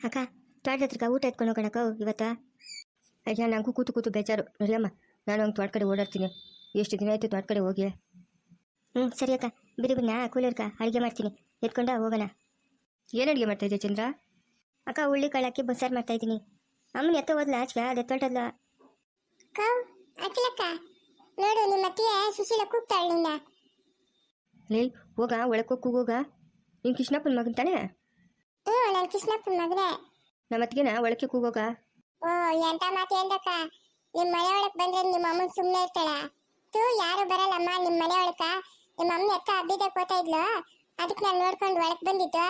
ಅಕ್ಕ ತೋಟದ ಹತ್ರಕ್ಕ ಊಟ ಎತ್ಕೊಂಡು ಹೋಗೋಣಕ್ಕ ಇವತ್ತ? ಅಯ್ಯ ನನಗೂ ಕೂತು ಕೂತು ಬೇಜಾರು. ನೋಡಿಯಮ್ಮ ನಾನು ಹಂಗೆ ತೋಟ ಕಡೆ ಓಡಾಡ್ತೀನಿ. ಎಷ್ಟು ದಿನ ಆಯಿತು ತೋಟ ಕಡೆ ಹೋಗಿ? ಹ್ಞೂ ಸರಿ ಅಕ್ಕ. ಬಿರಿ ಬಿನ್ನ ಕೂಲರ್ಕ ಅಡುಗೆ ಮಾಡ್ತೀನಿ. ಎತ್ಕೊಂಡ ಹೋಗೋಣ. ಏನು ಅಡುಗೆ ಮಾಡ್ತಾ ಇದೆಯಾ ಚಂದ್ರ? ಅಕ್ಕ ಉಳ್ಳಿ ಕಾಳಾಕಿ ಬಸ್ಸಾರು ಮಾಡ್ತಾ ಇದ್ದೀನಿ. ಅಮ್ಮನ ಎತ್ತ ಹೋದ್ಲ ಆಚೆ ಅದು ಎತ್ತೊಟ್ಟದ್ಲ ಕೌ ಅಖಿಲಕ್ಕ. ನೋಡು ನಿಮ್ಮ ಅತ್ತಿಗೆ ಸುಶೀಲ ಕೂಗ್ತಾಳೆ ನಿನ್ನ. ಲೇ ಹೋಗ ಒಳಕ್ಕೆ ಕೂಗೋಗ. ನೀನು ಕೃಷ್ಣಪ್ಪನ ಮಗನ್ ತಾನೇ? ಹ್ಞೂ ನನ್ನ ಕೃಷ್ಣಪ್ಪನ ಮಗನೇ. ನಮ್ಮ ಅತ್ತಿಗೆನ ಒಳಕ್ಕೆ ಕೂಗೋಗ? ಓ ಎಂತ ಮಾತು ಹೇಳ್ದಕ್ಕ? ನಿಮ್ಮ ಮನೆ ಒಳಕ್ ಬಂದ್ರೆ ನಿಮ್ಮ ಅಮ್ಮನ ಸುಮ್ಮನೆ ಇರ್ತಾಳ. ತೂ ಯಾರು ಬರಲ್ಲಮ್ಮ ನಿಮ್ಮ ಮನೆ ಒಳಕ. ನಿಮ್ಮ ಅಮ್ಮ ಎತ್ತ ಹಬ್ಬಿದ ಕೋತಾ ಇದ್ಲು. ಅದಕ್ಕೆ ನಾನು ನೋಡ್ಕೊಂಡು ಒಳಕ್ ಬಂದಿದ್ದು.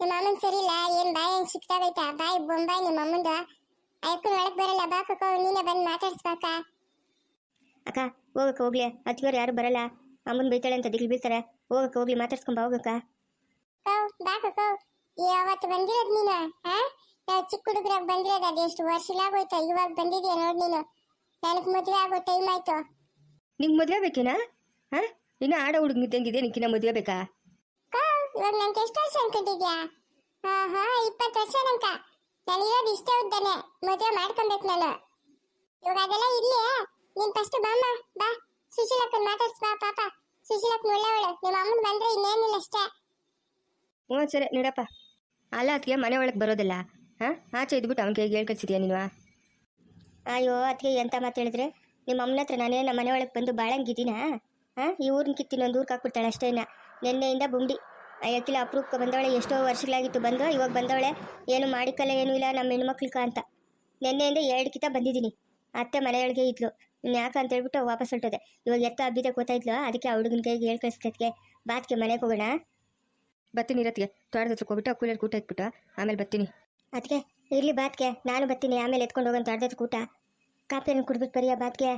ನಿಮ್ಮ ಅಮ್ಮನ ಸರಿಲ್ಲ ಏನು ಬಾಯಿ ಹೆಂಗ್ ಸಿಕ್ತಾಗೈತಾ ಬಾಯಿ ಬೊಂಬಾಯಿ ನಿಮ್ಮ ಅಮ್ಮಂದು. ಅದಕ್ಕೆ ಒಳಕ್ ಬರಲ್ಲ ಬಾ ಕಕ್ಕ ನೀನೇ ಬಂದು ಮಾತಾಡ್ಸ್ಬೇಕ. ಅಕ್ಕ ಹೋಗಕ್ಕ ಹೋಗ್ಲಿ. ಅತ್ತಿಗೆವ್ರು ಯಾರು ಬರಲ್ಲ. ಅಮ್ಮನ ಬೈತಾಳೆ ಅಂತ ದಿಗ್ಲು ಬೀಳ್ತಾರೆ. ಹೋಗಕ್ಕ ಹೋಗ್ಲಿ ಮಾತಾಡ್ಸ್ಕೊಂಬ ಹೋಗಕ್ಕ. ಕೌ ಬಾ ಕಕ್ಕೋ ಯಾವತ್ತು ಬಂದಿರೋದ್ ನೀನು? ಹಾ? ನಾವು ಚಿಕ್ಕ ಹುಡುಗರಾಗ ಬಂದಿರೋದು ಅದೆಷ್ಟು ವರ್ಷಲಾಗೋಯ್ತು ಇವಾಗ ಬಂದಿದ್ಯಾ ನೋಡ್ ನೀನು? ನನಗೆ ಮದುವೆ ಆಗೋ ಟೈಮ್ ಆಯ್ತು? ನಿಂಗೆ ಮದುವೆ ಬೇಕೇನಾ? ಹಾ? ಇನ್ನು ಆಡ ಹುಡುಗ ಇದ್ದಂಗಿದೆ ನಿಂಕಿನ ಮದುವೆ ಬೇಕಾ? ಕಾ, ಇವಾಗ ನಂಗೆ ಎಷ್ಟು ವರ್ಷ ಅನ್ಕೊಂಡಿದ್ಯಾ? ಹಾ ಹಾ ಇಪ್ಪತ್ತು ವರ್ಷ ನಂಕ. ನಾನು ಇರೋದು ಇಷ್ಟೇ ಉದ್ದನೆ. ಮದುವೆ ಮಾಡ್ಕೊಬೇಕು ನಾನು. ಇವಾಗ ಅದೆಲ್ಲ ಇರ್ಲಿ ನೀನ್ ಫಸ್ಟ್ ಬಾಮ್ಮ ಬಾ. ಸುಶೀಲಕ್ಕನ್ ಮಾತಾಡ್ಸ್ ಬಾ ಪಾಪ. ಸುಶೀಲಕ್ ಒಳ್ಳೆವಳು ನಿಮ್ಮ ಅಮ್ಮನ್ ಬಂದ್ರೆ ಇನ್ನೇನಿಲ್ಲ ಅಷ್ಟೇ. ಹ್ಞೂ ಸರಿ ನೋಡಪ್ಪ. ಅಲ್ಲ ಅದಕ್ಕೆ ಮನೆ ಒಳಗೆ ಬರೋದಿಲ್ಲ. ಹಾಂ? ಆಚೆ ಇದ್ಬಿಟ್ಟು ಅವನಿಗೆ ಹೇಳ್ಕಳ್ಸಿದ್ಯಾ ನೀನು? ಅಯ್ಯೋ ಅದಕ್ಕೆ ಎಂತ ಮಾತು ಹೇಳಿದ್ರೆ? ನಿಮ್ಮ ಅಮ್ಮನ ಹತ್ರ ನಾನೇ ನಮ್ಮ ಮನೆ ಒಳಗೆ ಬಂದು ಬಾಳಂಗಿದ್ದೀನಾ? ಹಾಂ? ಈ ಊರಿನ ಕಿತ್ತಿ ಒಂದು ಊರಿಗೆ ಹಾಕ್ಬಿಡ್ತಾಳೆ ಅಷ್ಟೇನ ನಿನ್ನೆಯಿಂದ ಬುಂಡಿ. ಅಯ್ಯಕ್ಕಿಲ್ಲ ಅಪ್ರೂಪಕ್ಕೆ ಬಂದವಳೆ, ಎಷ್ಟೋ ವರ್ಷಗಳಾಗಿತ್ತು ಬಂದು, ಇವಾಗ ಬಂದವಳೆ. ಏನು ಮಾಡಿಕಲ್ಲ ಏನೂ ಇಲ್ಲ, ನಮ್ಮ ಹೆಣ್ಮಕ್ಳಿಗೆ ಅಂತ ನಿನ್ನೆಯಿಂದ ಎರಡು ಕಿತ ಬಂದಿದ್ದೀನಿ. ಅತ್ತೆ ಮನೆಯೊಳಗೆ ಇದ್ಲು. ಯಾಕೆ ಅಂತ ಹೇಳ್ಬಿಟ್ಟು ವಾಪಸ್ ಹೊರಟೋದೆ. ಇವಾಗ ಎತ್ತ ಹಬ್ಬಿದೆ ಗೊತ್ತಾಯ್ತಲ್ಲ ಅದಕ್ಕೆ ಆ ಹುಡುಗನ ಕೈಗೆ ಹೇಳ್ಕಳಿಸ್ಕೆ ಬಾತ್ಗೆ ಮನೆಗೆ ಹೋಗೋಣ. ಬರ್ತೀನಿ ಇರತ್ತಿಗೆ ತೋಟದ ಹತ್ರ ಹೋಗ್ಬಿಟ್ಟು ಕೂಲರ್ ಕೂಟ ಇಟ್ಬಿಟ್ಟು ಆಮೇಲೆ ಬರ್ತೀನಿ. ಅದಕ್ಕೆ ಇರಲಿ ಬಾತ್ಗೆ. ನಾನು ಬರ್ತೀನಿ. ಆಮೇಲೆ ಎತ್ಕೊಂಡು ಹೋಗೋಣ ತೋಟದ ಕೂಟ. ಕಾಪಿಯನ್ನು ಕುಡ್ಬಿಟ್ಟು ಬರೀಯ ಬಾತ್ಗೆ.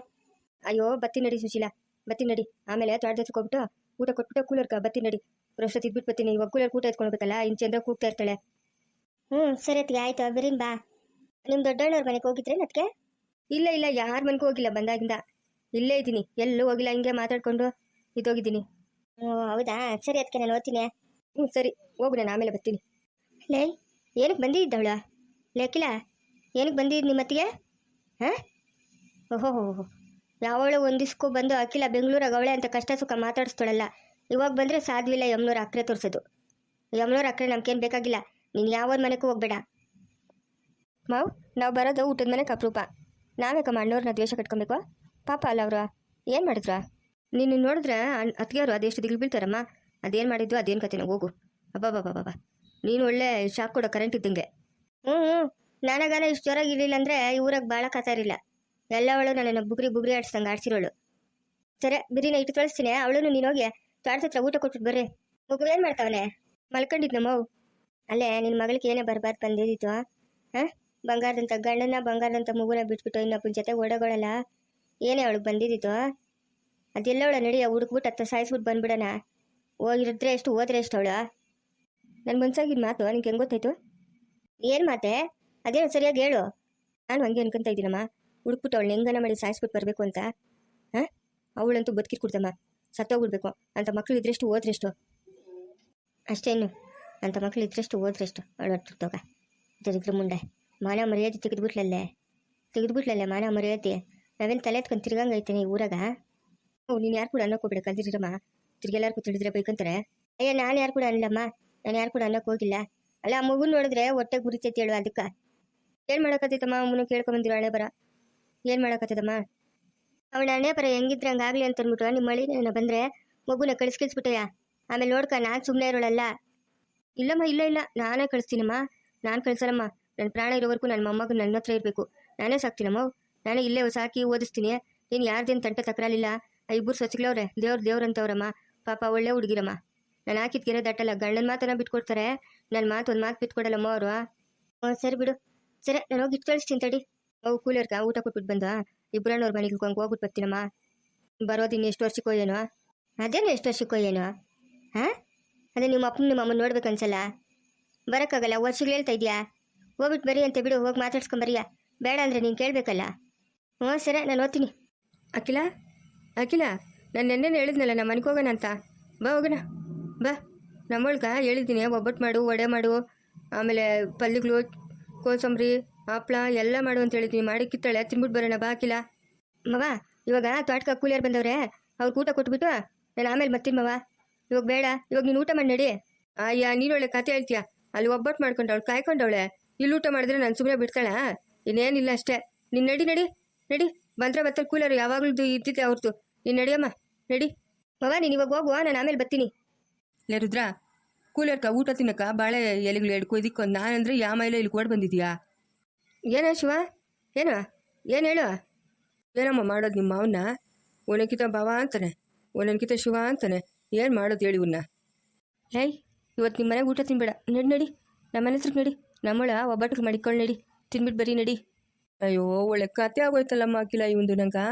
ಅಯ್ಯೋ ಬತ್ತಿ ನಡಿ ಸುಶೀಲಾ. ಬತ್ತಿ ನಡಿ. ಆಮೇಲೆ ತೋಟದ ಹತ್ರ ಹೋಗ್ಬಿಟ್ಟು ಊಟ ಕೊಟ್ಬಿಟ್ಟು ಕೂಲರ್ಕ ಬರ್ತೀನಿ ನಡಿ. ಅಷ್ಟೊತ್ತು ಇದ್ಬಿಟ್ಟು ಬರ್ತೀನಿ. ಇವಾಗ ಕೂಲರ್ ಕೂಟ ಎತ್ಕೊಳ್ಬೇಕಲ್ಲ ಇನ್ನು ಚಂದ್ರ ಕೂಗ್ತಾ ಇರ್ತಾಳೆ. ಹ್ಞೂ ಸರಿ ಅತ್ತಿಗೆ ಆಯ್ತು. ಬರೀನ್ ಬಾ. ನಿಮ್ಮ ದೊಡ್ಡಣ್ಣವ್ರ ಮನೆಗೆ ಹೋಗಿದ್ರೆ ಅದಕ್ಕೆ ಇಲ್ಲ ಇಲ್ಲ ಯಾರ ಮನೆಗೂ ಹೋಗಿಲ್ಲ ಬಂದಾಗಿಂದ. ಇಲ್ಲೇ ಇದ್ದೀನಿ. ಎಲ್ಲೂ ಹೋಗಿಲ್ಲ ಹಿಂಗೆ ಮಾತಾಡ್ಕೊಂಡು ಇದೋಗಿದ್ದೀನಿ ಓ ಹೌದಾ? ಸರಿ ಅದಕ್ಕೆ ನಾನು ಓದ್ತೀನಿ. ಹ್ಞೂ ಸರಿ. ಹೋಗು ನಾನು ಆಮೇಲೆ ಬರ್ತೀನಿ. ಲೇ ಏನಕ್ಕೆ ಬಂದಿದ್ದವಳ? ಲೇಖಿಲ ಏನಕ್ಕೆ ಬಂದಿದ್ದು ನಿಮ್ಮ ಅತ್ತಿಗೆ ಹಾಂ? ಓಹೋ, ಹೋ ಯಾವಳು ಒಂದಿಸ್ಕೊ ಬಂದು ಅಖಿಲ ಬೆಂಗಳೂರಾಗ ಅವಳೆ ಅಂತ ಕಷ್ಟ ಸುಖ ಮಾತಾಡಿಸ್ತಾಳಲ್ಲ. ಇವಾಗ ಬಂದರೆ ಸಾಧ್ವಿಲ್ಲ ಯಮ್ನೂರು ಅಕ್ರೆ ತೋರಿಸೋದು. ಯಮ್ನೂರು ಅಕ್ರೆ ನಮ್ಗೇನು ಬೇಕಾಗಿಲ್ಲ. ನೀನು ಯಾವ ಮನೆಗೂ ಹೋಗ್ಬೇಡ. ಮಾವು, ನಾವು ಬರೋದು ಊಟದ ಮನೆಗೆ ಅಪರೂಪ. ನಾವೇಕ ಅಣ್ಣವ್ರನ್ನ ದ್ವೇಷ ಕಟ್ಕೊಬೇಕು? ಪಾಪ ಅಲ್ಲ ಅವರು. ಏನು ಮಾಡಿದ್ರ? ನೀನು ನೋಡಿದ್ರೆ ಅತ್ತಿಗೆಯವರು ಅದೆಷ್ಟು ದಿಗ್ಲು ಬೀಳ್ತಾರಮ್ಮ. ಅದೇನು ಮಾಡಿದ್ದು ಅದೇನು ಕತೆನೋ, ಹೋಗು. ಅಬ್ಬಾ ನೀನು ಒಳ್ಳೆ ಶಾಕ್ ಕೊಡೋ ಕರೆಂಟ್ ಇದ್ದಂಗೆ. ಹ್ಞೂ ಹ್ಞೂ ನನಗಾನ ಇಷ್ಟು ಜ್ವರ ಇರಲಿಲ್ಲ ಅಂದರೆ ಈ ಊರಾಗ ಭಾಳ ಕತಾರಿಲ್ಲ ಎಲ್ಲವಳು ನನ್ನನ್ನು ಬುಗ್ರಿ ಬುಗ್ರಿ ಆಡ್ಸ್ದಂಗೆ ಆಡ್ಸಿರೋಳು. ಸರಿ ಬಿರಿನ ಇಟ್ಟು ಕಳಿಸ್ತೀನಿ. ಅವಳನ್ನು ನೀನು ಹೋಗಿ ತೋಟದ ಹತ್ರ ಊಟ ಕೊಟ್ಬಿಟ್ಟು ಬರ್ರಿ. ಮಗು ಏನು ಮಾಡ್ತಾವನೆ? ಮಲ್ಕೊಂಡಿದ್ ನಮ್ಮವು ಅಲ್ಲೇ ನಿನ್ನ ಮಗಳಿಗೆ ಏನೇ ಬರಬಾರ್ದು ಬಂದಿದ್ದಿತ್ತು ಹಾಂ? ಬಂಗಾರದಂಥ ಗಂಡನ ಬಂಗಾರದಂಥ ಮಗುನ ಬಿಟ್ಬಿಟ್ಟು ಇನ್ನೊಬ್ಬನ ಜೊತೆ ಓಡೋಗಳಲ್ಲ. ಏನೇ ಅವಳಿಗೆ ಬಂದಿದ್ದಿತ್ತು ಅದೆಲ್ಲ ಅವಳ ನಡಿಯ ಹುಡುಕ್ಬಿಟ್ಟು ಹತ್ತ ಸಾಯಿಸ್ಬಿಟ್ಟು ಬಂದ್ಬಿಡೋಣ. ಹೋಗಿರಿದ್ರೆ? ಎಷ್ಟು ಹೋದ್ರೆ ಎಷ್ಟು ಅವಳ? ನನ್ನ ಮನ್ಸಾಗಿದ್ದ ಮಾತು ನಿಂಗೆ ಹೆಂಗೆ ಗೊತ್ತಾಯ್ತು? ಏನು ಮಾತೆ? ಅದೇನು ಸರಿಯಾಗಿ ಹೇಳು. ನಾನು ಹಂಗೆ ಅನ್ಕೊಂತ ಇದ್ದೀನಮ್ಮ. ಹುಡುಕ್ಬಿಟ್ಟು ಅವಳು ಹೆಂಗನ ಮಾಡಿ ಸಾಯಿಸ್ಬಿಟ್ಟು ಬರಬೇಕು ಅಂತ. ಹಾಂ? ಅವಳಂತೂ ಬದುಕಿ ಕೊಡ್ತಮ್ಮ ಸತ್ತೋಗ್ಬಿಡ್ಬೇಕು. ಅಂತ ಮಕ್ಳು ಇದ್ರೆಷ್ಟು ಓದ್ರೆಷ್ಟು ಅಷ್ಟೇನು ಅಂತ ಮಕ್ಳು ಇದ್ರೆಷ್ಟು ಓದ್ರೆಷ್ಟು ಅಳೋರ್ತೋಗ ದರಿದ್ರ ಮುಂಡೆ ಮಾನ ಮರ್ಯಾದೆ ತೆಗೆದ್ಬಿಟ್ಲಲ್ಲೇ? ತೆಗೆದ್ಬಿಟ್ಲಲ್ಲೇ ಮಾನ ಮರ್ಯಾದೆ? ನಾವೇನು ತಲೆ ಎತ್ಕೊಂಡು ತಿರ್ಗಂಗೈತೇನೆ ಈ ಊರಾಗ? ಓ, ನೀನು ಯಾರು ಕೂಡ ಅನ್ನಕ್ಕೆ ಕಲ್ತಿರಮ್ಮ ತಿರ್ಗೆಲ್ಲಾರ್ಗೂ ತಿಳಿದ್ರೆ ಬೈಕಂತಾರೆ ಅಯ್ಯ, ನಾನು ಯಾರು ಕೂಡ ಅನ್ನಲಮ್ಮ ನಾನು ಯಾರು ಕೂಡ ಅನ್ನಕ್ಕೆ ಹೋಗಿಲ್ಲ. ಅಲ್ಲ, ಆ ಮಗು ನೋಡಿದ್ರೆ ಹೊಟ್ಟೆ ಗುರಿತೈತಿ ಹೇಳು ಅದಕ್ಕೆ. ಏನು ಮಾಡಕತ್ತೈತಮ್ಮ? ಅಮ್ಮನು ಕೇಳ್ಕೊಂಬಂದಿರೋ ಹಣೆ ಬರ. ಏನು ಮಾಡಕತ್ತದಮ್ಮ? ಅವಳ ಹಣೆ ಬರ ಹೆಂಗಿದ್ರೆ ಹಂಗಾಗ್ಲಿ ಅಂತ ಅಂದ್ಬಿಟ್ಟು ನಿಮ್ಮ ಮಳಿ ನನ್ನ ಬಂದರೆ ಮಗುನ ಕಳಿಸ್ಕಿಲ್ಸ್ಬಿಟ್ಟಯ್ಯ ಆಮೇಲೆ ನೋಡ್ಕ, ನಾನು ಸುಮ್ಮನೆ ಇರೋಳಲ್ಲ. ಇಲ್ಲಮ್ಮ, ಇಲ್ಲ ಇಲ್ಲ. ನಾನೇ ಕಳಿಸ್ತೀನಮ್ಮ. ನಾನು ಕಳ್ಸಲ್ಲಮ್ಮ. ನನ್ನ ಪ್ರಾಣ ಇರೋವರೆಗೂ ನನ್ನ ಮೊಮ್ಮಗು ನನ್ನ ಹತ್ರ ಇರಬೇಕು. ನಾನೇ ಸಾಕ್ತೀನಮ್ಮ. ನಾನೇ ಇಲ್ಲೇ ಸಾಕಿ ಓದಿಸ್ತೀನಿ. ನೀನು ಯಾರ್ದೇನು ತಂಟ ತಕರಾಲಿಲ್ಲ ಆ ಇಬ್ಬರು ಸಚಿಗಳವ್ರೆ ದೇವ್ರ ದೇವ್ರಂತವ್ರಮ್ಮ. ಪಾಪ ಒಳ್ಳೆ ಹುಡುಗಿರಮ್ಮ. ನಾನು ಹಾಕಿದ ಗೆರೆ ದಟ್ಟಲ್ಲ ಗಂಡನ ಮಾತನ್ನ ಬಿಟ್ಕೊಡ್ತಾರೆ. ನನ್ನ ಮಾತು ಒಂದು ಮಾತು ಬಿಟ್ಕೊಡಲ್ಲಮ್ಮ ಅವರು. ಹ್ಞೂ ಸರಿ ಬಿಡು. ಸರಿ, ನಾನು ಹೋಗಿ ಇಟ್ಟು ಕಳಿಸ್ತೀನಿ, ತಡಿ. ಅವು ಕೂಲರ್ಗ ಊಟ ಕೊಟ್ಬಿಟ್ಟು ಬಂದ ಇಬ್ಬರಣ್ಣವ್ರ ಮನೆಗೆ ಹಂಗೆ ಹೋಗ್ಬಿಟ್ಟು ಬರ್ತೀನಮ್ಮ. ಬರೋದು ಇನ್ನು ಎಷ್ಟು ವರ್ಷಕ್ಕೋ ಏನೋ ಅದೇನು ಎಷ್ಟು ವರ್ಷಕ್ಕೋ ಏನೋ ಹಾಂ? ಅದೇ ನಿಮ್ಮ ಅಪ್ಪನ ನಿಮ್ಮ ಅಮ್ಮನ ನೋಡ್ಬೇಕು ಅನ್ಸಲ್ಲ? ಬರೋಕ್ಕಾಗಲ್ಲ, ವರ್ಷಗಳು ಹೇಳ್ತಾ ಇದೆಯಾ? ಹೋಗ್ಬಿಟ್ಟು ಬರೀ ಅಂತ ಬಿಡು, ಹೋಗಿ ಮಾತಾಡ್ಸ್ಕೊಂಬರಿಯಾ ಬೇಡ ಅಂದರೆ ನೀನು ಕೇಳಬೇಕಲ್ಲ? ಹ್ಞೂ ಸರಿ, ನಾನು ಓದ್ತೀನಿ. ಅಖಿಲ? ಅಖಿಲ? ನಾನು ನೆನ್ನೆ ಹೇಳಿದ್ನಲ್ಲ ನಮ್ಮ ಮನೆಗೆ ಹೋಗೋಣ ಅಂತ. ಬಾ ಹೋಗೋಣ. ಬಾ. ನಮ್ಮೊಳ್ಗ ಹೇಳಿದ್ದೀನಿ ಒಬ್ಬಟ್ಟು ಮಾಡು, ವಡೆ ಮಾಡು, ಆಮೇಲೆ ಪಲ್ಲಿಗಳು, ಕೋಸಂಬರಿ, ಹಪ್ಳ ಎಲ್ಲ ಮಾಡು ಅಂತ ಹೇಳಿದ್ದೀನಿ ಮಾಡಿ ಕಿತ್ತಾಳೆ ತಿನ್ಬಿಟ್ಟು ಬರೋಣ ಬಾಕಿಲ್ಲ ಮವ, ಇವಾಗ ತೋಟಕ ಕೂಲಿಯರ್ ಬಂದವ್ರೆ ಅವ್ರಿಗೆ ಊಟ ಕೊಟ್ಬಿಟ್ಟು ನಾನು ಆಮೇಲೆ ಬರ್ತೀನಿ ಮವ. ಇವಾಗ ಬೇಡ, ಇವಾಗ ನೀನು ಊಟ ಮಾಡಿ ನಡಿ. ಅಯ್ಯ, ನೀನು ಒಳ್ಳೆ ಕತೆ ಹೇಳ್ತೀಯ. ಅಲ್ಲಿ ಒಬ್ಬಟ್ಟು ಮಾಡ್ಕೊಂಡು ಅವಳು ಕಾಯ್ಕೊಂಡವಳೆ. ಇಲ್ಲಿ ಊಟ ಮಾಡಿದ್ರೆ ನಾನು ಸುಮ್ಮನೆ ಬಿಡ್ತಾಳ? ಇನ್ನೇನಿಲ್ಲ ಅಷ್ಟೇ. ನೀನು ನಡಿ ನಡಿ ನಡಿ. ಬಂದ್ರೆ ಮತ್ತೆ ಕೂಲರ್ ಯಾವಾಗಲೂ ಇದ್ದಿದ್ದೆ ಅವ್ರದ್ದು ನೀನು ನಡಿಯಮ್ಮ. ನಡಿ ಮವ ನೀನು ಇವಾಗ ಹೋಗುವ ನಾನು ಆಮೇಲೆ ಬರ್ತೀನಿ. ಲೇ ರುದ್ರ ಕೂಲರ್ಕ ಊಟ ತಿನ್ನಕ ಬಾಳೆ ಎಲೆಗಳು ಎಡ್ಕೊ ಇದಕ್ಕೆ ನಾನಂದ್ರೆ ಯಾವ ಮೈಲೆ ಇಲ್ಲಿ ಓಡ್ ಬಂದಿದ್ಯಾ? ಏನ ಶಿವ? ಏನು? ಏನು ಹೇಳು? ಏನಮ್ಮ ಮಾಡೋದು ನಿಮ್ಮ ಮಾವನ್ನ? ಒನಕಿತ ಭಾವ ಅಂತಾನೆ ಒನಕಿತ ಶಿವ ಅಂತಾನೆ ಏನು ಮಾಡೋದು ಹೇಳಿ ಇವನ್ನ ಹೇಯ್ ಇವತ್ತು ನಿಮ್ಮ ಮನೆಗೆ ಊಟ ತಿನ್ಬೇಡ. ನಡಿ ನಡಿ ನಮ್ಮ ಮನೆ ಹತ್ರಕ್ಕೆ ನಡಿ. ನಮ್ಮಳ ಒಬ್ಬಟ್ಟಿಗೆ ಮಾಡಿಕೊಂಡು ನಡಿ. ತಿನ್ಬಿಟ್ಟು ಬರೀ ನಡಿ. ಅಯ್ಯೋ ಒಳ್ಳೆ ಕತೆ ಆಗೋಯ್ತಲ್ಲಮ್ಮ ಅಕ್ಕಿಲ್ಲ ಇವಂದು ನಂಗೆ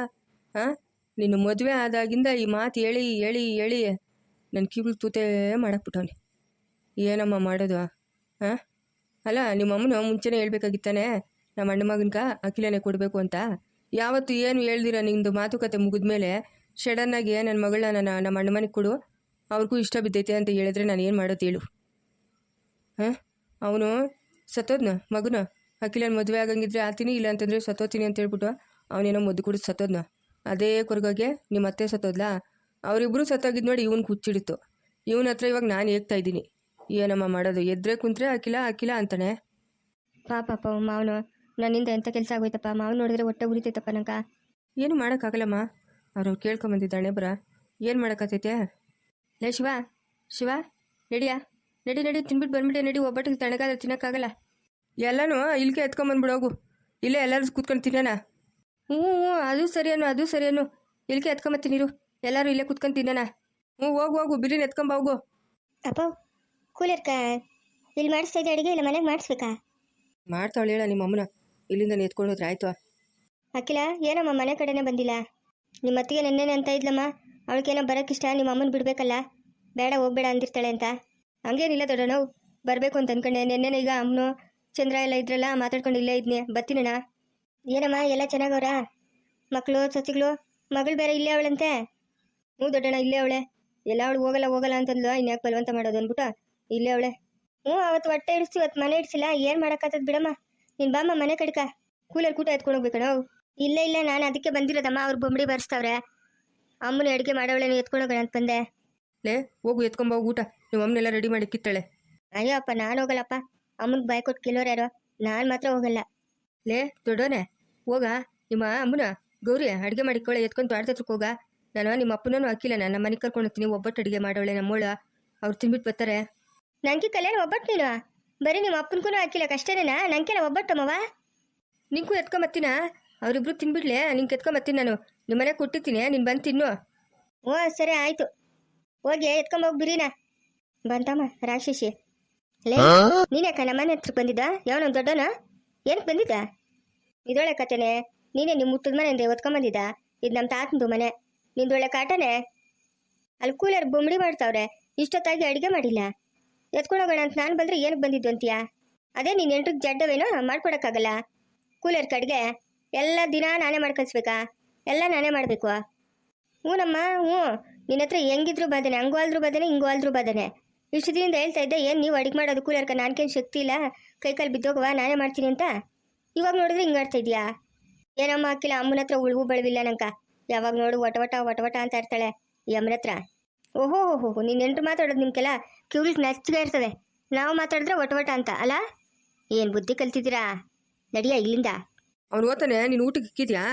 ಹಾಂ ನಿನ್ನ ಮದುವೆ ಆದಾಗಿಂದ ಈ ಮಾತು ಹೇಳಿ ಹೇಳಿ ಹೇಳಿ ನನ್ನ ಕಿವಿ ತೂತೆ ಮಾಡಾಕ್ಬಿಟ್ಟವನಿ. ಏನಮ್ಮ ಮಾಡೋದು ಹಾಂ ಅಲ್ಲ, ನಿಮ್ಮಮ್ಮನ ಮುಂಚೆನೇ ಹೇಳ್ಬೇಕಾಗಿತ್ತಾನೆ? ನಮ್ಮ ಅಣ್ಣ ಮಗನಕ ಅಖಿಲನೇ ಕೊಡಬೇಕು ಅಂತ. ಯಾವತ್ತು ಏನು ಹೇಳ್ದಿರ ನಿಂದು ಮಾತುಕತೆ ಮುಗಿದ್ಮೇಲೆ ಸಡನ್ನಾಗಿ ನನ್ನ ಮಗಳನ್ನ ನಾನು ನಮ್ಮ ಅಣ್ಣ ಮನೆಗೆ ಕೊಡು. ಅವ್ರಿಗೂ ಇಷ್ಟ ಬಿದ್ದೈತೆ ಅಂತ ಹೇಳಿದ್ರೆ ನಾನು ಏನು ಮಾಡೋದು ಹೇಳು. ಹಾಂ ಅವನು ಸತ್ತೋದ್ನ ಮಗನ? ಅಖಿಲನ ಮದುವೆ ಆಗಂಗಿದ್ರೆ ಆತೀನಿ ಇಲ್ಲ ಅಂತಂದರೆ ಸತ್ತೋತೀನಿ ಅಂತ ಹೇಳ್ಬಿಟ್ಟು ಅವನೇನೋ ಮದ್ದು ಕುಡಿದು ಸತ್ತೋದ್ನ ಅದೇ ಕೊರಗೋಗೆ ನಿಮ್ಮ ಅತ್ತೆ ಸತ್ತೋದ್ಲಾ? ಅವರಿಬ್ಬರು ಸತ್ತೋಗಿದ್ದು ನೋಡಿ ಇವನು ಕುಚ್ಚಿಡಿತು ಇವನ ಹತ್ರ ಇವಾಗ ನಾನು ಏಗ್ತಾ ಇದ್ದೀನಿ. ಏನಮ್ಮ ಮಾಡೋದು? ಎದ್ರೆ ಕುಂತ್ರೆ ಹಾಕಿಲ್ಲ ಹಾಕಿಲ್ಲ ಅಂತಾನೆ. ಪಾಪಪ್ಪ ಮಾವನು. ನನ್ನಿಂದ ಎಂಥ ಕೆಲಸ ಆಗೋಯ್ತಪ್ಪ? ಮಾವನು ನೋಡಿದ್ರೆ ಹೊಟ್ಟೆ ಉರಿತೈತಪ್ಪ ನಂಗೆ. ಏನು ಮಾಡೋಕ್ಕಾಗಲ್ಲಮ್ಮ? ಅವ್ರು ಕೇಳ್ಕೊಂಬಂದಿದ್ದಾಳೆ ಬರ. ಏನು ಮಾಡೋಕ್ಕಾಗ್ತೈತೆ ಲೇ ಶಿವ ಶಿವ ನಡಿಯಾ. ನಡಿ ನಡಿ ತಿನ್ಬಿಟ್ಟು ಬಂದ್ಬಿಟ್ಟೆ ನಡಿ. ಒಬ್ಬಟ್ಟಿಗೆ ತಣ್ಣಗಾದ್ರೆ ತಿನ್ನೋಕ್ಕಾಗಲ್ಲ. ಎಲ್ಲನೂ ಇಲ್ಲಿಗೆ ಎತ್ಕೊಂಬಂದ್ಬಿಡೋಗು ಇಲ್ಲೇ ಎಲ್ಲರೂ ಕೂತ್ಕೊಂಡು ತಿನ್ನೋಣ. ಹ್ಞೂ ಹ್ಞೂ ಅದು ಸರಿಯೇನು ಅದು ಸರಿಯೇನು ಇಲ್ಲಿಗೆ ಎತ್ಕೊಂಬತ್ತೀನಿರು ಎಲ್ಲರೂ ಇಲ್ಲೇ ಕುತ್ಕೊಂಡು ತಿನ್ನೋಣ. ಹ್ಞೂ ಹೋಗು ಹೋಗು ಬಿರಿಯಾನಿ ಎತ್ಕೊಂಬ ಹೋಗು. ಅಪ್ಪ ಕೂಲರ್ಕ ಇಲ್ಲಿ ಮಾಡಿಸ್ತಾ ಇದ್ದೆ ಅಡುಗೆ ಇಲ್ಲ ಮನೆಗೆ ಮಾಡಿಸ್ಬೇಕಾ? ಮಾಡ್ತಾವಳು ಹೇಳ ನಿಮ್ಮ ಅಮ್ಮನ. ಇಲ್ಲಿಂದ ಎತ್ಕೊಂಡು ಹೋದ್ರೆ ಆಯ್ತು. ಅಖಿಲ ಏನಮ್ಮ ಮನೆ ಕಡೆನೇ ಬಂದಿಲ್ಲ? ನಿಮ್ಮ ಅತ್ತಿಗೆ ನೆನ್ನೆನೆ ಅಂತ ಇದ್ಲಮ್ಮ ಅವಳಿಗೇನೋ ಬರೋಕ್ಕಿಷ್ಟ ನಿಮ್ಮ ಅಮ್ಮನ ಬಿಡಬೇಕಲ್ಲ? ಬೇಡ ಹೋಗ್ಬೇಡ ಅಂದಿರ್ತಾಳೆ ಅಂತ. ಹಂಗೇನಿಲ್ಲ ದೊಡ್ಡನವು ಬರಬೇಕು ಅಂತ ಅಂದ್ಕೊಂಡೆ ನೆನ್ನೆನೇ ಈಗ ಅಮ್ಮನು ಚಂದ್ರ ಎಲ್ಲ ಇದ್ರಲ್ಲ ಮಾತಾಡ್ಕೊಂಡು ಇಲ್ಲೇ ಇದ್ನಿ. ಬರ್ತೀನಣ್ಣ. ಏನಮ್ಮ ಎಲ್ಲ ಚೆನ್ನಾಗವ್ರ? ಮಕ್ಕಳು ಸಸಿಗಳು? ಮಗಳು ಬೇರೆ ಇಲ್ಲೇ ಅವಳಂತೆ? ಹ್ಞೂ ದೊಡ್ಡಣ್ಣ ಇಲ್ಲೇ ಅವಳೆ. ಎಲ್ಲ ಅವಳು ಹೋಗಲ್ಲ ಹೋಗಲ್ಲ ಅಂತಂದ್ಲು ಇನ್ಯಾಕೆ ಬಲವಂತ ಮಾಡೋದು ಅಂದ್ಬಿಟ್ಟು ಇಲ್ಲೇ ಅವಳೆ. ಹ್ಞೂ ಅವತ್ತು ಹೊಟ್ಟೆ ಇಡಿಸ್ತು ಇವತ್ತು ಮನೆ ಇಡಿಸಿಲ್ಲ ಏನು ಮಾಡೋಕ್ಕಾಗ್ತದ ಬಿಡಮ್ಮ? ನೀನು ಬಾಮ್ಮ ಮನೆ ಕಡ್ಕ. ಕೂಲರ್ ಕೂಟ ಎತ್ಕೊಂಡು ಹೋಗ್ಬೇಕಣ ಇಲ್ಲ ಇಲ್ಲ ನಾನು ಅದಕ್ಕೆ ಬಂದಿರೋದಮ್ಮ ಅವ್ರು ಬೊಂಬಡಿ ಬರ್ಸ್ತಾವ್ರೆ. ಅಮ್ಮನ ಅಡುಗೆ ಮಾಡೋಳೆ ಎತ್ಕೊಂಡು ಹೋಗೋಣ ಅಂತ ಬಂದೆ. ಲೇ ಹೋಗು ಎತ್ಕೊಂಬ ಊಟ. ನಿಮ್ಮ ಅಮ್ಮನೆಲ್ಲ ರೆಡಿ ಮಾಡಿ ಕಿತ್ತಾಳೆ ಅಯ್ಯೋ ಅಪ್ಪ ನಾನು ಹೋಗಲ್ಲಪ್ಪ. ಅಮ್ಮನಿಗೆ ಬಾಯ್ ಕೊಟ್ಟು ಕೆಲವ್ರು ಯಾರೋ. ನಾನು ಮಾತ್ರ ಹೋಗಲ್ಲ. ಲೇ ದೊಡ್ಡೋನೆ ಹೋಗ ನಿಮ್ಮ ಅಮ್ಮನ ಗೌರಿ ಅಡುಗೆ ಮಾಡಿಕೊಳ್ಳೆ ಎತ್ಕೊಂಡು ತೋಟದ ಹೋಗ. ನಾನು ನಿಮ್ಮ ಅಪ್ಪನೂ ಅಕ್ಕಿಲ್ಲ ನಮ್ಮ ಮನೆಗೆ ಕರ್ಕೊಂಡು ಹೋಗ್ತೀನಿ ಒಬ್ಬಟ್ಟು ಅಡುಗೆ ಮಾಡೋಳೆ ನಮ್ಮೋಳ. ಅವ್ರು ತಿನ್ಬಿಟ್ಟು ಬರ್ತಾರೆ. ನಂಗೆ ಕಲ್ಯಾಣ ಒಬ್ಬಟ್ಟು ನೀನು? ಬರೀ ನಿಮ್ಮ ಅಪ್ಪನಿಗೂ ಹಾಕಿಲ್ಲ ಕಷ್ಟನೇನಾ? ನನಗೆಲ್ಲ ಒಬ್ಬಟ್ಟಮ್ಮವ ನಿಂಗೂ ಎತ್ಕೊಂಬತ್ತೀನ? ಅವರಿಬ್ರು ತಿನ್ಬಿಡ್ಲೆ ನಿಂಗೆ ಎತ್ಕೊಂಬತ್ತೀನಿ ನಾನು. ನಿಮ್ಮ ಮನೆಗೆ ಕೊಟ್ಟಿರ್ತೀನಿ ನೀನು ಬಂದು ತಿನ್ನು. ಓ ಸರಿ ಆಯಿತು. ಹೋಗಿ ಎತ್ಕೊಂಬೋಗಿ ಬಿರಿನಾ ಬಂತಮ್ಮ ರಾಕ್ಷಸಿ. ಲೇ ನೀನ್ಯಾಕ ನಮ್ಮ ಮನೆ ಹತ್ರಕ್ಕೆ ಬಂದಿದ್ದ? ಯಾವನ ದೊಡ್ಡನ ಏನಕ್ಕೆ ಬಂದಿದ್ದ? ಇದೊಳ್ಳೆ ಕತೆನೆ, ನೀನೇ ನಿಮ್ಮ ಮುತ್ತದ ಮನೆಯಿಂದ ಒತ್ಕೊಂಬಂದಿದ್ದ ಇದು ನಮ್ಮ ತಾತಂದು ಮನೆ ನಿಂದೊಳ್ಳೆ ಕಾಟನೆ? ಅಲ್ಲಿ ಕೂಲರ್ ಬೊಂಬಡಿ ಮಾಡ್ತಾವ್ರೆ, ಇಷ್ಟೊತ್ತಾಗಿ ಅಡುಗೆ ಮಾಡಿಲ್ಲ. ಎತ್ಕೊಂಡೋಗೋಣ ಅಂತ ನಾನು ಬಂದರೆ ಏನಕ್ಕೆ ಬಂದಿದ್ದು ಅಂತೀಯಾ? ಅದೇ ನೀನು ಎಂಟ್ರಿಗೆ ಜಡ್ಡವೇನೋ ಮಾಡ್ಕೊಡೋಕ್ಕಾಗಲ್ಲ. ಕೂಲರ್ ಕಡೆಗೆ, ಎಲ್ಲ ದಿನ ನಾನೇ ಮಾಡ್ಕಳ್ಸ್ಬೇಕಾ? ಎಲ್ಲ ನಾನೇ ಮಾಡಬೇಕು. ಹ್ಞೂನಮ್ಮ ಹ್ಞೂ. ನಿನ್ನ ಹತ್ರ ಹೆಂಗಿದ್ರು ಬಾದನೆ ಹಂಗೂ ಅಲ್ದ್ರು ಬಾದನೆ ಹಿಂಗೂ ಅಲ್ದ್ರು ಬಾದನೆ ಇಷ್ಟು ದಿನದಿಂದ ಹೇಳ್ತಾ ಇದ್ದೆ, ಏನು ನೀವು ಅಡುಗೆ ಮಾಡೋದು ಕೂಲರ್ಕ, ನಾನ್ಕೇನು ಶಕ್ತಿ ಇಲ್ಲ? ಕೈ ಕಾಲು ಬಿದ್ದೋಗವ ನಾನೇ ಮಾಡ್ತೀನಿ ಅಂತ? ಇವಾಗ ನೋಡಿದ್ರೆ ಹಿಂಗೆ ಇದೀಯಾ? ಏನಮ್ಮ ಹಾಕಿಲ್ಲ ಅಮ್ಮನ ಹತ್ರ ಉಳುವು ಬೆಳವಿಲ್ಲ ನಂಕ ಯಾವಾಗ ನೋಡು ವಟವಟ ವಟವಟ ಅಂತ ಇರ್ತಾಳೆ ಈ ಅಮ್ಮನ ಹತ್ರ. ಓಹೋ ಓಹೋ ನೀನು ಎಂಟ್ರು ಮಾತಾಡೋದು ನಿಮ್ಗೆಲ್ಲ ಕಿವಿಗೆ ನಚ್ಚಿಗೆ ಇರ್ತದೆ. ನಾವು ಮಾತಾಡಿದ್ರೆ ವಟವಟ ಅಂತ ಅಲ್ಲ ಏನು ಬುದ್ಧಿ ಕಲ್ತಿದ್ದೀರಾ? ನಡಿಯಾ ಇಲ್ಲಿಂದ? ಅವ್ನು ಓದ್ತಾನೆ ನೀನು ಊಟಕ್ಕೆ ಇಕ್ಕಿದ್ಯಾ?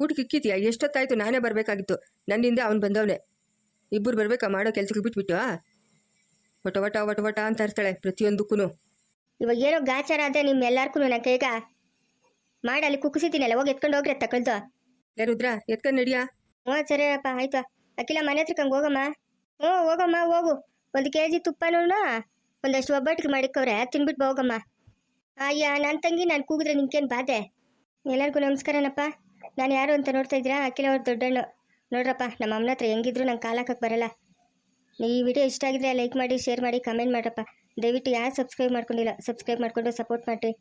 ಊಟಕ್ಕೆ ಇಕ್ಕಿದ್ಯಾ? ಎಷ್ಟೊತ್ತಾಯ್ತು ನಾನೇ ಬರಬೇಕಾಗಿತ್ತು. ನನ್ನಿಂದ ಅವ್ನು ಬಂದವನೇ. ಇಬ್ಬರು ಬರಬೇಕಾ ಮಾಡೋ ಕೆಲ್ಸಕ್ಕೆ ಬಿಟ್ಬಿಟ್ಟು? ಒಟವಟ ವಟ ವಟ ವಟ ಅಂತ ಇರ್ತಾಳೆ ಪ್ರತಿಯೊಂದಕ್ಕೂ ಇವಾಗ ಏನೋ ಗಾಚಾರ ಅದೇ ನಿಮ್ಮ ಎಲ್ಲಾರ್ಗೂ ನನ್ನ ಕೈಗ. ಮಾಡಿ ಅಲ್ಲಿ ಕುಕ್ಕಿಸಿದ್ದೀನಲ್ಲ ಹೋಗಿ ಎತ್ಕೊಂಡು ಹೋಗ್ರಿ ತಕೊಳ್ದು ಲೇ ರುದ್ರ ಎತ್ಕೊಂಡು ನಡಿಯಾ? ಹ್ಞೂ ಸರಿಯಪ್ಪ ಆಯ್ತು. ಅಕ್ಕಿಲ ಮನೆ ಹತ್ರಕ್ಕೆ ಹಂಗೆ ಹೋಗಮ್ಮ. ಹ್ಞೂ ಹೋಗಮ್ಮ ಹೋಗು. ಒಂದು ಕೆ ಜಿ ತುಪ್ಪನೂ ಒಂದಷ್ಟು ಒಬ್ಬಟ್ಟಿಗೆ ಮಾಡಿಕ್ಕವ್ರೆ ತಿನ್ಬಿಟ್ಟು ಹೋಗಮ್ಮ. ಅಯ್ಯ ನನ್ನ ತಂಗಿ ನಾನು ಕೂಗಿದ್ರೆ ನಿನ್ಕೇನು ಬಾಧೆ? ಎಲ್ಲರಿಗೂ ನಮಸ್ಕಾರನಪ್ಪ. ನಾನು ಯಾರು ಅಂತ ನೋಡ್ತಾ ಇದ್ದೀರಾ? ಅಖಿಲ ಅವ್ರ ದೊಡ್ಡಣ್ಣು. ನೋಡ್ರಪ್ಪ ನಮ್ಮ ಅಮ್ಮನ ಹತ್ರ ಹೆಂಗಿದ್ರು ನಂಗೆ ಕಾಲ ಹಾಕಕ್ಕೆ ಬರಲ್ಲ. ಈ ವಿಡಿಯೋ ಇಷ್ಟ ಆಗಿದ್ರೆ ಲೈಕ್ ಮಾಡಿ ಶೇರ್ ಮಾಡಿ ಕಮೆಂಟ್ ಮಾಡ್ರಪ್ಪ. ದಯವಿಟ್ಟು ಯಾರು ಸಬ್ಸ್ಕ್ರೈಬ್ ಮಾಡ್ಕೊಂಡಿಲ್ಲ ಸಬ್ಸ್ಕ್ರೈಬ್ ಮಾಡ್ಕೊಂಡು ಸಪೋರ್ಟ್ ಮಾಡಿರಿ.